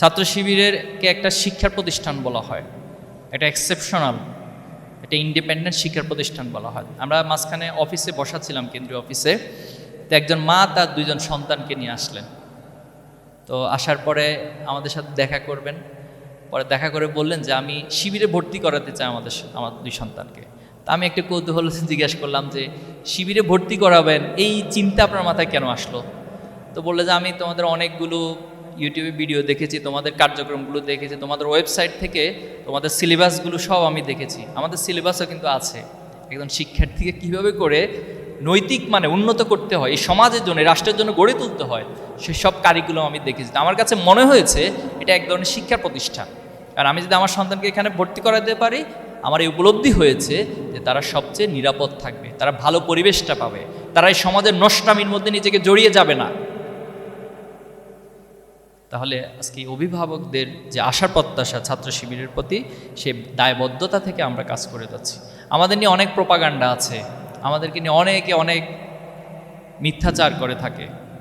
ছাত্র শিবিরেরকে একটা শিক্ষার প্রতিষ্ঠান বলা হয়। এটা এক্সেপশনাল এটা ইন্ডিপেন্ডেন্ট শিক্ষার প্রতিষ্ঠান বলা হয়। আমরা মাঝখানে অফিসে বসাছিলাম কেন্দ্রীয় অফিসে তো একজন মা তার দুইজন সন্তানকে নিয়ে আসলেন। তো আসার পরে আমাদের সাথে দেখা করবেন। পরে দেখা করে বললেন যে, আমি শিবিরে ভর্তি করাতে চাই আমাদের আমার দুই সন্তানকে। তা আমি একটা কৌতূহল জিজ্ঞেস করলাম যে, শিবিরে ভর্তি করাবেন? এই চিন্তা আপনার মাথায় কেন আসলো? তো বললে যে, আমি তোমাদের অনেকগুলো ইউটিউবে ভিডিও দেখেছি, তোমাদের কার্যক্রমগুলো দেখেছি, তোমাদের ওয়েবসাইট থেকে তোমাদের সিলেবাসগুলো সব আমি দেখেছি। আমাদের সিলেবাসও কিন্তু আছে। একজন শিক্ষার্থীকে কীভাবে করে নৈতিক মানে উন্নত করতে হয়, এই সমাজের জন্য রাষ্ট্রের জন্য গড়ে তুলতে হয় সেসব কারিকুলাম আমি দেখেছি। আমার কাছে মনে হয়েছে, এটা এক ধরনের শিক্ষা প্রতিষ্ঠান। আর আমি যদি আমার সন্তানকে এখানে ভর্তি করাতে পারি, আমার এই উপলব্ধি হয়েছে যে তারা সবচেয়ে নিরাপদ থাকবে, তারা ভালো পরিবেশটা পাবে, তারা এই সমাজের নষ্টামির মধ্যে নিজেকে জড়িয়ে যাবে না। তাহলে আজকে অভিভাবকদের যে আশার প্রত্যাশা ছাত্র শিবিরের প্রতি, সে দায়বদ্ধতা থেকে আমরা কাজ করে যাচ্ছি। আমাদের নিয়ে অনেক প্রোপাগান্ডা আছে। আমাদেরকে নিয়ে অনেকে অনেক মিথ্যাচার করে থাকে।